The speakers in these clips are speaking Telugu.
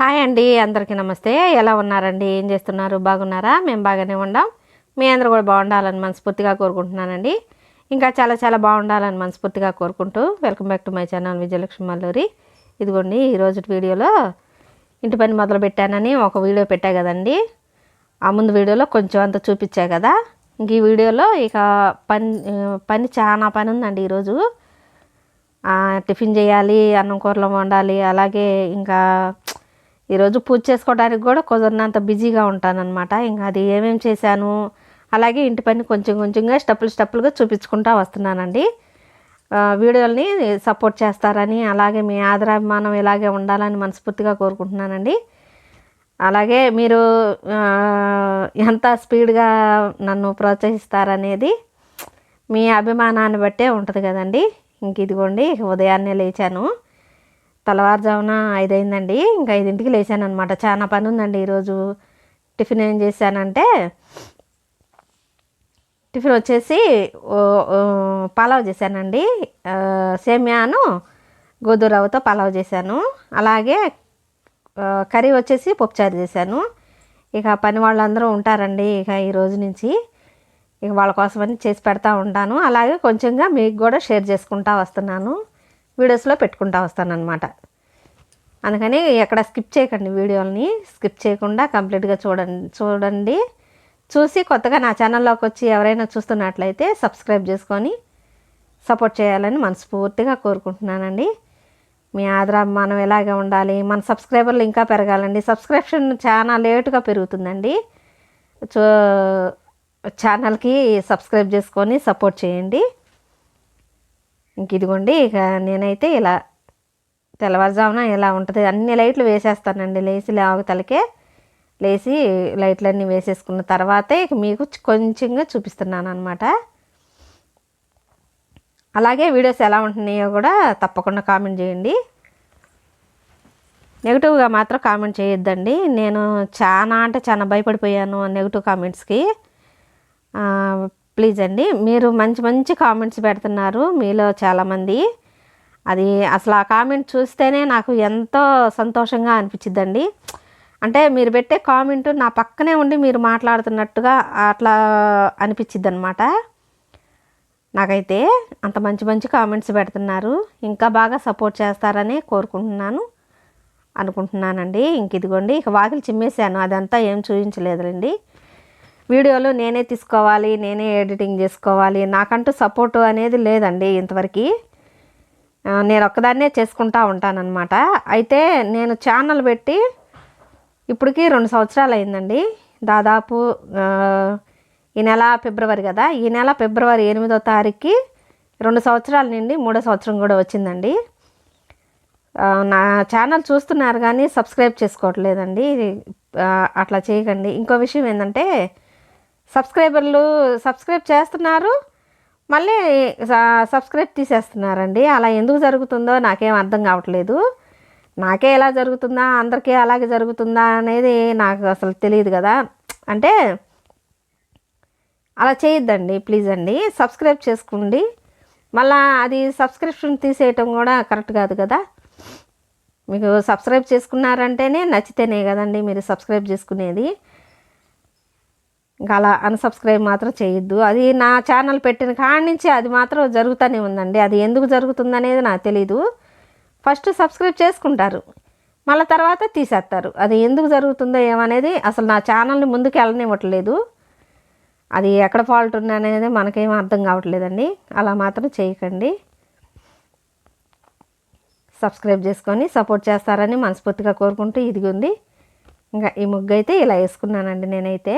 హాయ్ అండి అందరికీ నమస్తే. ఎలా ఉన్నారండి? ఏం చేస్తున్నారు? బాగున్నారా? మేము బాగానే ఉండాం మీ అందరూ కూడా బాగుండాలని మనస్ఫూర్తిగా కోరుకుంటున్నానండి. ఇంకా చాలా చాలా బాగుండాలని మనస్ఫూర్తిగా కోరుకుంటూ welcome back to my channel Vijayalakshmi Malluri. ఇదిగోండి ఈరోజు వీడియోలో ఇంటి పని మొదలు పెట్టానని ఒక వీడియో పెట్టా కదండి. ఆ ముందు వీడియోలో కొంచెం అంత చూపించా కదా. ఇంక ఈ వీడియోలో ఇక పని పని చాలా పని ఉందండి ఈరోజు. టిఫిన్ చేయాలి అన్నం కూరలు వండాలి అలాగే ఇంకా ఈరోజు పూజ చేసుకోవడానికి కూడా కుదరినంత బిజీగా ఉంటానన్నమాట. ఇంకా అది ఏమేమి చేశాను? అలాగే ఇంటి పని కొంచెం కొంచెంగా స్టెప్పులు స్టెప్పులుగా చూపించుకుంటా వస్తున్నానండి. వీడియోల్ని సపోర్ట్ చేస్తారని అలాగే మీ ఆదరాభిమానం ఇలాగే ఉండాలని మనస్ఫూర్తిగా కోరుకుంటున్నానండి. అలాగే మీరు ఎంత స్పీడ్గా నన్ను ప్రోత్సహిస్తారనేది మీ అభిమానాన్ని బట్టే ఉంటుంది కదండి. ఇంక ఇదిగోండి ఉదయాన్నే లేచాను. తెల్లవారుజామున ఐదు అయిందండి ఇంకా ఐదింటికి లేచాను అనమాట చాలా పని ఉందండి ఈరోజు. టిఫిన్ ఏం చేశానంటే టిఫిన్ వచ్చేసి పలావ్ చేశానండి. సేమియాను సేమ్యాను పలావ్ చేశాను. అలాగే కర్రీ వచ్చేసి పప్పుచారు చేశాను. ఇక పని వాళ్ళందరూ ఉంటారండి ఇక ఈ రోజు నుంచి. ఇక వాళ్ళ కోసమని చేసి పెడతా ఉంటాను. అలాగే కొంచెంగా మీకు కూడా షేర్ చేసుకుంటా వస్తున్నాను. వీడియోస్లో పెట్టుకుంటా వస్తానన్నమాట. అందుకని ఎక్కడ స్కిప్ చేయకండి వీడియోని స్కిప్ చేయకుండా కంప్లీట్గా చూడండి చూడండి. చూసి కొత్తగా నా ఛానల్లోకి వచ్చి ఎవరైనా చూస్తున్నట్లయితే సబ్స్క్రైబ్ చేసుకొని సపోర్ట్ చేయాలని మనస్ఫూర్తిగా కోరుకుంటున్నానండి. మీ ఆదరాభిమానం ఎలాగే ఉండాలి మన సబ్స్క్రైబర్లు ఇంకా పెరగాలండి. సబ్స్క్రిప్షన్ చాలా లేటుగా పెరుగుతుందండి. చూ ఛానల్కి సబ్స్క్రైబ్ చేసుకొని సపోర్ట్ చేయండి. ఇంక ఇదిగోండి ఇక నేనైతే ఇలా తెల్లవారుజామున ఇలా ఉంటుంది. అన్ని లైట్లు వేసేస్తానండి. లేచి లేవతలకే లేచి లైట్లన్నీ వేసేసుకున్న తర్వాతే ఇక మీకు కొంచెంగా చూపిస్తున్నాను అనమాట అలాగే వీడియోస్ ఎలా ఉంటున్నాయో కూడా తప్పకుండా కామెంట్ చేయండి. నెగిటివ్గా మాత్రం కామెంట్ చేయొద్దండి. నేను చాలా అంటే చాలా భయపడిపోయాను నెగిటివ్ కామెంట్స్కి. ప్లీజ్ అండి. మీరు మంచి మంచి కామెంట్స్ పెడుతున్నారు మీలో చాలామంది. అది అసలు ఆ కామెంట్ చూస్తేనే నాకు ఎంతో సంతోషంగా అనిపించిద్దండి. అంటే మీరు పెట్టే కామెంట్ నా పక్కనే ఉండి మీరు మాట్లాడుతున్నట్టుగా అట్లా అనిపించిద్ది అనమాట నాకైతే అంత మంచి మంచి కామెంట్స్ పెడుతున్నారు. ఇంకా బాగా సపోర్ట్ చేస్తారని కోరుకుంటున్నాను అనుకుంటున్నానండి. ఇంక ఇదిగోండి ఇక వాకిలి చిమ్మేశాను. అదంతా ఏం చూపించలేదులేండి వీడియోలు నేనే తీసుకోవాలి నేనే ఎడిటింగ్ చేసుకోవాలి. నాకంటూ సపోర్ట్ అనేది లేదండి ఇంతవరకు. నేను ఒక్కదాన్నే చేసుకుంటా ఉంటానన్నమాట. అయితే నేను ఛానల్ పెట్టి ఇప్పటికి రెండు సంవత్సరాలు అయిందండి. దాదాపు ఈ నెల ఫిబ్రవరి కదా. ఈ నెల ఫిబ్రవరి ఎనిమిదో తారీఖుకి రెండు సంవత్సరాల నుండి మూడో సంవత్సరం కూడా వచ్చిందండి. నా ఛానల్ చూస్తున్నారు కానీ సబ్స్క్రైబ్ చేసుకోవట్లేదండి. అట్లా చేయకండి. ఇంకో విషయం ఏంటంటే సబ్స్క్రైబర్లు సబ్స్క్రైబ్ చేస్తున్నారు. మళ్ళీ సబ్స్క్రైబ్ తీసేస్తున్నారండి. అలా ఎందుకు జరుగుతుందో నాకేం అర్థం కావట్లేదు. నాకే ఎలా జరుగుతుందా అందరికీ అలాగే జరుగుతుందా అనేది నాకు అసలు తెలియదు కదా. అంటే అలా చేయొద్దండి ప్లీజ్ అండి. సబ్స్క్రైబ్ చేసుకోండి. మళ్ళా అది సబ్స్క్రిప్షన్ తీసేయటం కూడా కరెక్ట్ కాదు కదా. మీకు సబ్స్క్రైబ్ చేసుకున్నారంటేనే నచ్చితేనే కదండి మీరు సబ్స్క్రైబ్ చేసుకునేది. ఇంకా అలా అన్సబ్స్క్రైబ్ మాత్రం చేయొద్దు. అది నా ఛానల్ పెట్టిన కాడి నుంచి అది మాత్రం జరుగుతూనే ఉందండి. అది ఎందుకు జరుగుతుందనేది నాకు తెలీదు. ఫస్ట్ సబ్స్క్రైబ్ చేసుకుంటారు. మళ్ళీ తర్వాత తీసేస్తారు. అది ఎందుకు జరుగుతుందో ఏమనేది అసలు నా ఛానల్ని ముందుకు వెళ్ళనివ్వట్లేదు. అది ఎక్కడ ఫాల్ట్ ఉందనేది మనకేం అర్థం కావట్లేదండి. అలా మాత్రం చేయకండి. సబ్స్క్రైబ్ చేసుకొని సపోర్ట్ చేస్తారని మనస్ఫూర్తిగా కోరుకుంటూ ఇదిగి ఉంది ఇంకా ఈ ముగ్గు అయితే ఇలా వేసుకున్నానండి నేనైతే.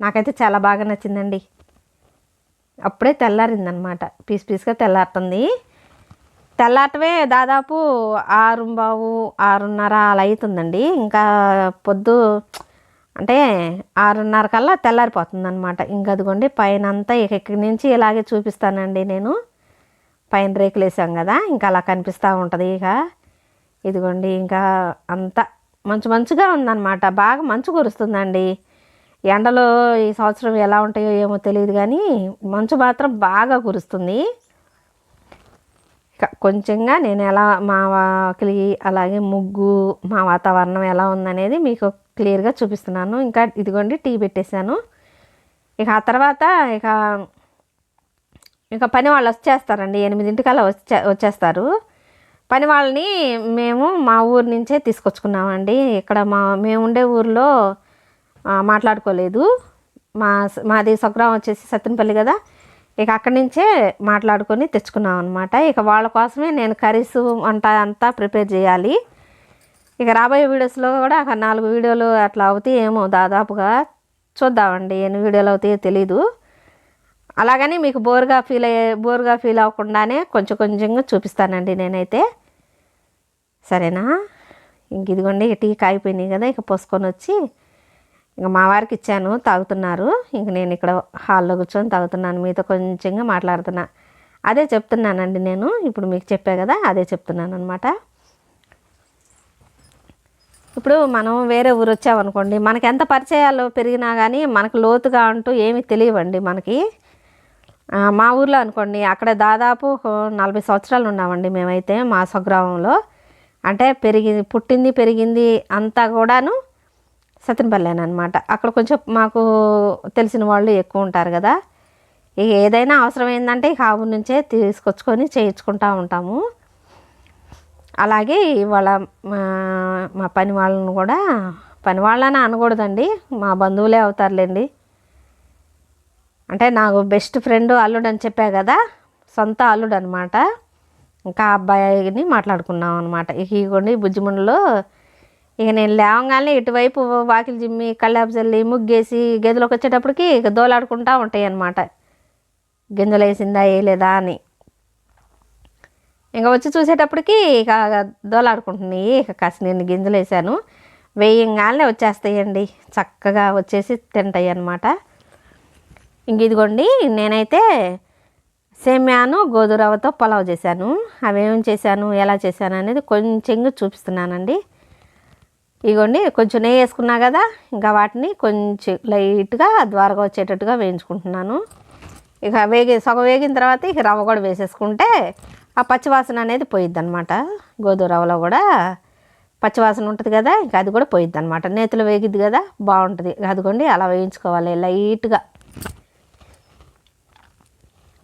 నాకైతే చాలా బాగా నచ్చిందండి. అప్పుడే తెల్లారిందనమాట. పీస్ పీస్గా తెల్లారుతుంది. తెల్లారటమే దాదాపు ఆరు బావు ఆరున్నర అలా అవుతుందండి ఇంకా పొద్దు అంటే ఆరున్నర కల్లా తెల్లారిపోతుంది అనమాట ఇంకా అదిగోండి పైన అంతా ఇక ఇక్కడి నుంచి ఇలాగే చూపిస్తానండి నేను. పైన రేకులు వేసాం కదా ఇంకా అలా కనిపిస్తూ ఉంటుంది ఇక. ఇదిగోండి ఇంకా అంతా మంచు మంచుగా ఉందన్నమాట బాగా మంచు కురుస్తుందండి. ఎండలు ఈ సంవత్సరం ఎలా ఉంటాయో ఏమో తెలియదు కానీ మంచు మాత్రం బాగా కురుస్తుంది. కొంచెంగా నేను ఎలా మా వాకిలి అలాగే ముగ్గు మా వాతావరణం ఎలా ఉందనేది మీకు క్లియర్గా చూపిస్తున్నాను. ఇంకా ఇదిగోండి టీ పెట్టేశాను. ఇక ఆ తర్వాత ఇక ఇక పని వాళ్ళు వచ్చేస్తారండి. ఎనిమిదింటికల్లా వచ్చే వచ్చేస్తారు. పని వాళ్ళని మేము మా ఊరు నుంచే తీసుకొచ్చుకున్నామండి. ఇక్కడ మా మేము ఉండే ఊర్లో మాట్లాడుకోలేదు. మా మాది స్వగ్రామం వచ్చేసి సత్తెనపల్లి కదా. ఇక అక్కడి నుంచే మాట్లాడుకొని తెచ్చుకున్నాం అనమాట ఇక వాళ్ళ కోసమే నేను కర్రీస్ వంట అంతా ప్రిపేర్ చేయాలి. ఇక రాబోయే వీడియోస్లో కూడా ఒక నాలుగు వీడియోలు అట్లా అవుతాయి ఏమో దాదాపుగా. చూద్దామండి ఎన్ని వీడియోలు అవుతాయో తెలీదు. అలాగని మీకు బోర్గా ఫీల్ అయ్యే బోర్గా ఫీల్ అవ్వకుండానే కొంచెం కొంచెంగా చూపిస్తానండి నేనైతే. సరేనా? ఇంక ఇదిగోండి టీ కాగిపోయినాయి కదా ఇక పోసుకొని వచ్చి ఇంక మా వారికి ఇచ్చాను తాగుతున్నారు. ఇంక నేను ఇక్కడ హాల్లో కూర్చొని తాగుతున్నాను. మీతో కొంచెంగా మాట్లాడుతున్నా. అదే చెప్తున్నానండి నేను. ఇప్పుడు మీకు చెప్పా కదా అదే చెప్తున్నాను అనమాట ఇప్పుడు మనం వేరే ఊరు వచ్చామనుకోండి మనకి ఎంత పరిచయాలు పెరిగినా కానీ మనకు లోతుగా అంటూ ఏమీ తెలియవండి మనకి. మా ఊర్లో అనుకోండి అక్కడ దాదాపు నలభై సంవత్సరాలు ఉన్నామండి మేమైతే మా స్వగ్రామంలో. అంటే పెరిగి పుట్టింది పెరిగింది అంతా కూడాను సత్యనపల్లేనమాట అక్కడ కొంచెం మాకు తెలిసిన వాళ్ళు ఎక్కువ ఉంటారు కదా. ఇక ఏదైనా అవసరమైందంటే ఇక ఆ నుంచే తీసుకొచ్చుకొని చేయించుకుంటూ ఉంటాము. అలాగే ఇవాళ మా మా పని వాళ్ళని కూడా పని వాళ్ళని అనకూడదండి. మా బంధువులే అవుతారులేండి. అంటే నాకు బెస్ట్ ఫ్రెండ్ అల్లుడు అని చెప్పా కదా సొంత అల్లుడు అనమాట ఇంకా అబ్బాయిని మాట్లాడుకున్నాం అనమాట ఇక ఇగోండి బుజ్జిముండలో ఇక నేను లేవగానే ఇటువైపు వాకిలి జిమ్మి కళ్ళాపు చల్లి ముగ్గేసి గదిలోకి వచ్చేటప్పటికి ఇక దోలాడుకుంటా ఉంటాయి అన్నమాట గింజలు వేసిందా వేయలేదా అని. ఇంకా వచ్చి చూసేటప్పటికి ఇక దోలాడుకుంటున్నాయి. ఇక కాస్త నేను గింజలు వేసాను వేయంగానే వచ్చేస్తాయండి. చక్కగా వచ్చేసి తింటాయి అన్నమాట ఇంక ఇదిగోండి నేనైతే సేమ్యాను గోధురవ్వతో పలావ్ చేశాను. అవేం చేశాను ఎలా చేశాను అనేది కొంచెంగా చూపిస్తున్నానండి. ఇగోండి కొంచెం నెయ్యి వేసుకున్నా కదా ఇంకా వాటిని కొంచెం లైట్గా ద్వారగా వచ్చేటట్టుగా వేయించుకుంటున్నాను. ఇక వేగి సగం వేగిన తర్వాత ఇక రవ్వ కూడా వేసేసుకుంటే ఆ పచ్చివాసన అనేది పోయిద్ది అనమాట గోధుమ రవ్వలో కూడా పచ్చివాసన ఉంటుంది కదా ఇంకా అది కూడా పోయిద్ది అనమాట నేతిలో వేగిద్ది కదా బాగుంటుంది. అదిగోండి అలా వేయించుకోవాలి లైట్గా.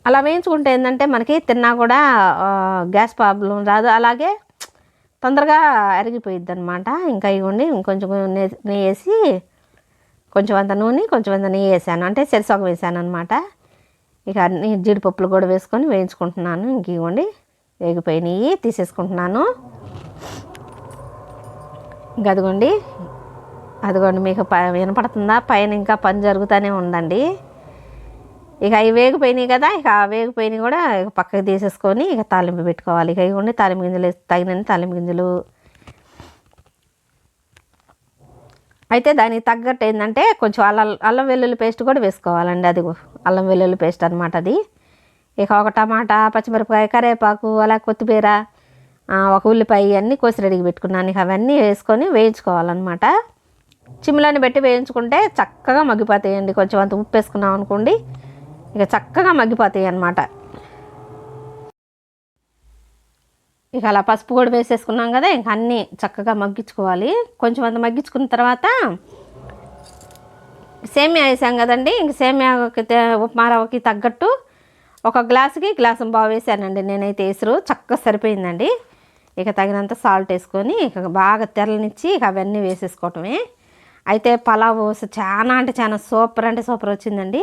అలా వేయించుకుంటే ఏంటంటే మనకి తిన్నా కూడా గ్యాస్ ప్రాబ్లం రాదు. అలాగే తొందరగా అరిగిపోయిద్ది అనమాట ఇంకా ఇవ్వండి ఇంకొంచెం నెయ్యి వేసి కొంచెం అంత నూనె కొంచెం అంత నెయ్యి వేసాను. అంటే సరిసగం వేసాను అనమాట ఇక అన్ని జీడిపప్పులు కూడా వేసుకొని వేయించుకుంటున్నాను. ఇంక ఇవ్వండి వేగిపోయినవి తీసేసుకుంటున్నాను. ఇంక అదిగోండి అదిగోండి మీకు ప వినపడుతుందా? పైన ఇంకా పని జరుగుతూనే ఉందండి. ఇక అవి వేగిపోయినాయి కదా ఇక ఆ వేగిపోయినాయి కూడా ఇక పక్కకి తీసేసుకొని ఇక తాలింపు పెట్టుకోవాలి. ఇక ఇవ్వండి తాలింపు గింజలు తగినన్ని తాలింపు గింజలు. అయితే దానికి తగ్గట్టు ఏంటంటే కొంచెం అల్లం అల్లం వెల్లుల్లి పేస్ట్ కూడా వేసుకోవాలండి అది. అల్లం వెల్లుల్లి పేస్ట్ అనమాట అది. ఇక ఒక టమాటా పచ్చిమిరపకాయ కరివేపాకు అలా కొత్తిమీర ఒక ఉల్లిపాయ అన్నీ కోసి రెడీకి పెట్టుకున్నాను. ఇక అవన్నీ వేసుకొని వేయించుకోవాలన్నమాట. చిమ్లని పెట్టి వేయించుకుంటే చక్కగా మగ్గిపోతాయండి. కొంచెం అంత ఉప్పు వేసుకున్నాం అనుకోండి ఇక చక్కగా మగ్గిపోతాయి అన్నమాట. ఇక అలా పసుపు కూడా వేసేసుకున్నాం కదా ఇంక అన్నీ చక్కగా మగ్గించుకోవాలి. కొంచెం అంత మగ్గించుకున్న తర్వాత సేమియా వేసాం కదండి ఇంక సేమియాకి ఉప్మా రవ్వకి తగ్గట్టు ఒక గ్లాసుకి గ్లాసు బాగా వేసానండి నేనైతే వేసురు చక్కగా సరిపోయిందండి. ఇక తగినంత సాల్ట్ వేసుకొని ఇక బాగా తెరలనిచ్చి ఇక అవన్నీ వేసేసుకోవటమే. అయితే పలావ్ చాలా అంటే చాలా సూపర్ అంటే సూపర్ వచ్చిందండి.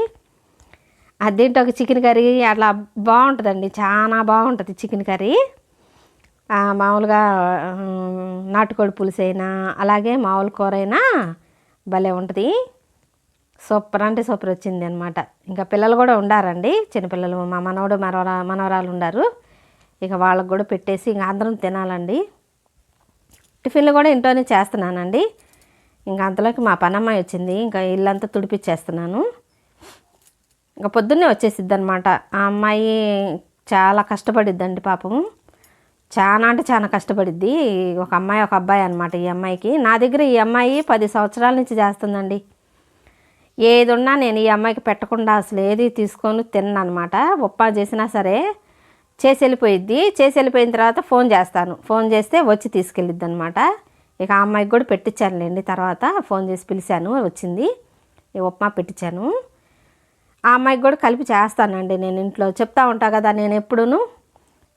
అదేంటి ఒక చికెన్ కర్రీ? అట్లా బాగుంటుందండి. చాలా బాగుంటుంది చికెన్ కర్రీ. మామూలుగా నాటుకోడి పులుసు అయినా అలాగే మామూలు కూర అయినా భలే ఉంటుంది. సూపర్ అంటే సూపర్ వచ్చింది అనమాట ఇంకా పిల్లలు కూడా ఉండారండి. చిన్నపిల్లలు మా మనవడు మనవరా మనవరాలు ఉండారు. ఇక వాళ్ళకు కూడా పెట్టేసి ఇంకా అందరం తినాలండి. టిఫిన్లు కూడా ఇంట్లోనే చేస్తున్నానండి. ఇంకా అంతలోకి మా పనమ్మాయి వచ్చింది. ఇంకా ఇల్లంతా తుడిపిచ్చేస్తున్నాను. ఇంకా పొద్దున్నే వచ్చేసిద్ది అనమాట ఆ అమ్మాయి చాలా కష్టపడిద్దండి పాపము చాలా అంటే చాలా కష్టపడిద్ది. ఒక అమ్మాయి ఒక అబ్బాయి అనమాట ఈ అమ్మాయికి. నా దగ్గర ఈ అమ్మాయి పది సంవత్సరాల నుంచి చేస్తుందండి. ఏది ఉన్నా నేను ఈ అమ్మాయికి పెట్టకుండా అసలు ఏది తీసుకొని తిన్నాను అనమాట ఉప్మా చేసినా సరే చేసి వెళ్ళిపోయిద్ది చేసి వెళ్ళిపోయిన తర్వాత ఫోన్ చేస్తాను. ఫోన్ చేస్తే వచ్చి తీసుకెళ్ళిద్ది అనమాట ఇక ఆ అమ్మాయికి కూడా పెట్టించానులేండి తర్వాత ఫోన్ చేసి పిలిచాను వచ్చింది. ఈ ఉప్మా పెట్టించాను. ఆ అమ్మాయికి కూడా కలిపి చేస్తానండి నేను ఇంట్లో. చెప్తా ఉంటా కదా నేను ఎప్పుడూను.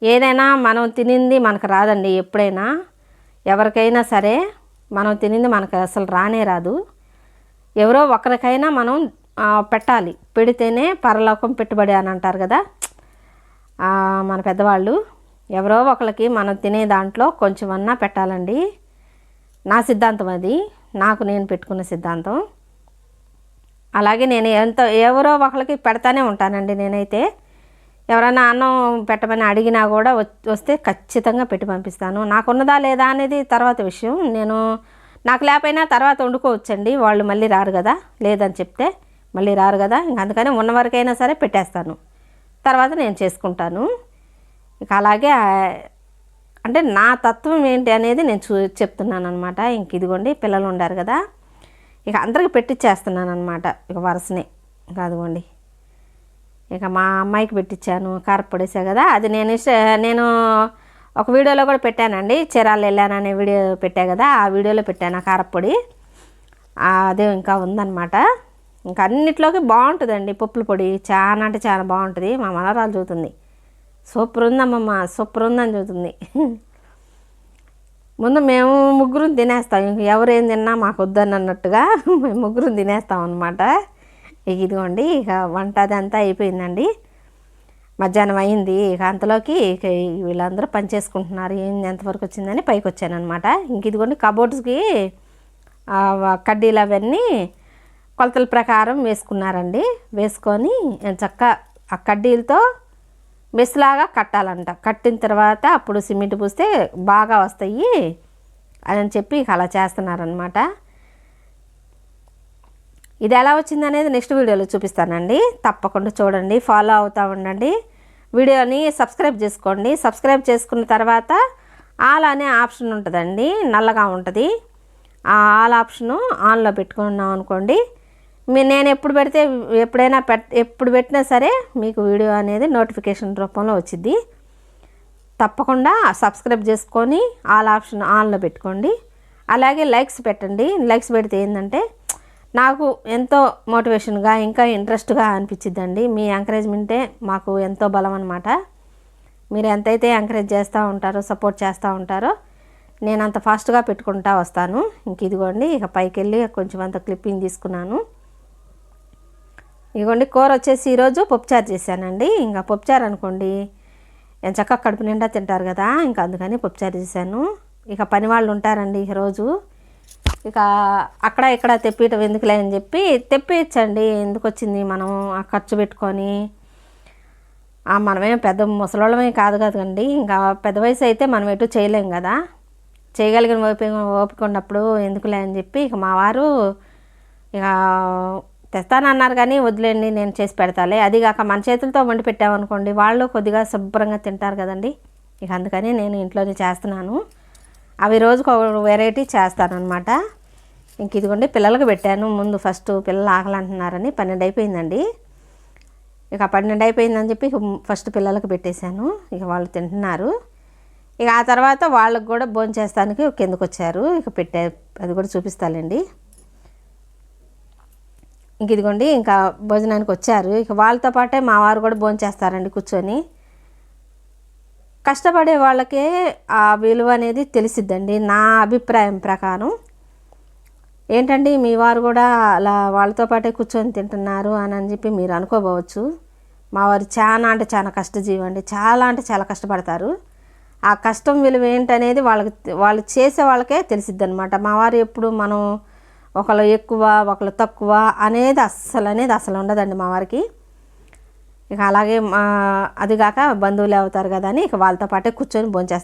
ఏదైనా మనం తినింది మనకు రాదండి ఎప్పుడైనా. ఎవరికైనా సరే మనం తినింది మనకు అసలు రానే రాదు. ఎవరో ఒకరికైనా మనం పెట్టాలి. పెడితేనే పరలోకం పెట్టుబడి అని అంటారు కదా. మన పెద్దవాళ్ళు. ఎవరో ఒకరికి మనం తినే దాంట్లో కొంచెమన్నా పెట్టాలండి. నా సిద్ధాంతం అది. నాకు నేను పెట్టుకున్న సిద్ధాంతం. అలాగే నేను ఎంత ఎవరో ఒకరికి పెడతానే ఉంటానండి నేనైతే. ఎవరైనా అన్నం పెట్టమని అడిగినా కూడా వస్తే ఖచ్చితంగా పెట్టి పంపిస్తాను. నాకున్నదా లేదా అనేది తర్వాత విషయం. నేను నాకు లేకపోయినా తర్వాత వండుకోవచ్చండి. వాళ్ళు మళ్ళీ రారు కదా లేదని చెప్తే మళ్ళీ రారు కదా. ఇంక అందుకని ఉన్న వరకైనా సరే పెట్టేస్తాను. తర్వాత నేను చేసుకుంటాను. ఇక అలాగే అంటే నా తత్వం ఏంటి అనేది నేను చూ చెప్తున్నాను అనమాట ఇంక ఇదిగోండి పిల్లలు ఉండారు కదా. ఇక అందరికి పెట్టిచ్చేస్తున్నాను అనమాట ఇక వరుసనే. కాదుకోండి ఇక మా అమ్మాయికి పెట్టించాను కారపొడేసా కదా అది నేను నేను ఒక వీడియోలో కూడా పెట్టానండి. చీరాలు వెళ్ళాను అనే వీడియో పెట్టా కదా ఆ వీడియోలో పెట్టాను ఆ కారపొడి అదే ఇంకా ఉందన్నమాట. ఇంకా అన్నిట్లోకి బాగుంటుందండి పప్పుల పొడి. చాలా అంటే చాలా బాగుంటుంది. మా మనరాలు చూస్తుంది సూపర్ ఉందమ్మమ్మ సూపర్ ఉందని చూస్తుంది ముందు మేము ముగ్గురు తినేస్తాం. ఇంక ఎవరేం తిన్నా మాకు వద్దని అన్నట్టుగా మేము ముగ్గురు తినేస్తాం అనమాట ఇక ఇదిగోండి ఇక వంట అదంతా అయిపోయిందండి. మధ్యాహ్నం అయింది. ఇక అంతలోకి ఇక వీళ్ళందరూ పని చేసుకుంటున్నారు. ఏం ఎంతవరకు వచ్చిందని పైకి వచ్చానమాట ఇంక ఇదిగోండి కబోర్డ్స్కి కడ్డీలు అవన్నీ కొలతల ప్రకారం వేసుకున్నారండి. వేసుకొని చక్క ఆ కడ్డీలతో మెస్లాగా కట్టాలంట. కట్టిన తర్వాత అప్పుడు సిమెంట్ పూస్తే బాగా వస్తాయి అని చెప్పి అలా చేస్తున్నారనమాట ఇది ఎలా వచ్చింది అనేది నెక్స్ట్ వీడియోలో చూపిస్తానండి. తప్పకుండా చూడండి ఫాలో అవుతూ ఉండండి. వీడియోని సబ్స్క్రైబ్ చేసుకోండి. సబ్స్క్రైబ్ చేసుకున్న తర్వాత ఆల్ అనే ఆప్షన్ ఉంటుందండి. నల్లగా ఉంటుంది. ఆ ఆల్ ఆప్షను ఆన్లో పెట్టుకున్నాం అనుకోండి మీ నేను ఎప్పుడు పెడితే ఎప్పుడైనా పెట్ ఎప్పుడు పెట్టినా సరే మీకు వీడియో అనేది నోటిఫికేషన్ రూపంలో వచ్చింది తప్పకుండా సబ్స్క్రైబ్ చేసుకొని ఆల్ ఆప్షన్ ఆన్లో పెట్టుకోండి. అలాగే లైక్స్ పెట్టండి. లైక్స్ పెడితే ఏంటంటే నాకు ఎంతో మోటివేషన్గా ఇంకా ఇంట్రెస్ట్గా అనిపించిద్దండి మీ ఎంకరేజ్మెంటే మాకు ఎంతో బలం అనమాట మీరు ఎంతైతే ఎంకరేజ్ చేస్తూ ఉంటారో సపోర్ట్ చేస్తూ ఉంటారో నేను అంత ఫాస్ట్గా పెట్టుకుంటా వస్తాను. ఇంక ఇదిగోండి ఇక పైకి వెళ్ళి కొంచెం అంత క్లిప్పింగ్ తీసుకున్నాను. ఇదిగోండి కూర వచ్చేసి ఈరోజు పప్పుచారు చేశానండి. ఇంకా పప్పుచారు అనుకోండి ఎంత చక్కగా కడుపు నిండా తింటారు కదా ఇంకా అందుకని పప్పుచారు చేశాను. ఇక పని వాళ్ళు ఉంటారండి ఈరోజు రోజు. ఇక అక్కడ ఇక్కడ తెప్పియటం ఎందుకులే అని చెప్పి తెప్పించండి ఎందుకు వచ్చింది మనం ఆ ఖర్చు పెట్టుకొని? మనమేం పెద్ద ముసలోళ్ళమే కాదు కదండి. ఇంకా పెద్ద వయసు అయితే మనం ఎటు చేయలేం కదా. చేయగలిగిన ఓపిక ఓపిక ఉన్నప్పుడు ఎందుకులే అని చెప్పి ఇక మా వారు ఇక తెస్తానన్నారు కానీ వదిలేండి నేను చేసి పెడతాలే. అది కాక మన చేతులతో వండి పెట్టామనుకోండి వాళ్ళు కొద్దిగా శుభ్రంగా తింటారు కదండి. ఇక అందుకని నేను ఇంట్లోనే చేస్తున్నాను. అవి రోజుకు ఒక వెరైటీ చేస్తానన్నమాట. ఇంక ఇదిగోండి పిల్లలకు పెట్టాను. ముందు ఫస్ట్ పిల్లలు ఆకలి అంటున్నారని పన్నెండు అయిపోయిందండి. ఇక పన్నెండు అయిపోయిందని చెప్పి ఫస్ట్ పిల్లలకు పెట్టేశాను. ఇక వాళ్ళు తింటున్నారు. ఇక ఆ తర్వాత వాళ్ళకు కూడా భోజనం చేస్తానికి కిందకు వచ్చారు ఇక పెట్టే అది కూడా చూపిస్తానండి ఇంక ఇదిగోండి ఇంకా భోజనానికి వచ్చారు. ఇక వాళ్ళతో పాటే మా వారు కూడా భోంచేస్తారండి కూర్చొని. కష్టపడే వాళ్ళకే ఆ విలువ అనేది తెలిసిద్దండి నా అభిప్రాయం ప్రకారం. ఏంటండి మీ వారు కూడా అలా వాళ్ళతో పాటే కూర్చొని తింటున్నారు అని అని చెప్పి మీరు అనుకోబోవచ్చు మా వారు చాలా అంటే చాలా కష్టజీవి అండి చాలా అంటే చాలా కష్టపడతారు. ఆ కష్టం విలువ ఏంటనేది వాళ్ళకి వాళ్ళు చేసే వాళ్ళకే తెలిసిద్ది అనమాట మా వారు ఎప్పుడు మనం ఒకళ్ళు ఎక్కువ ఒకళ్ళు తక్కువ అనేది అస్సలు అనేది అసలు ఉండదండి మా వారికి. ఇక అలాగే మా అది కాక బంధువులు అవుతారు కదా అని ఇక వాళ్ళతో పాటే కూర్చొని భోంచేస్తారు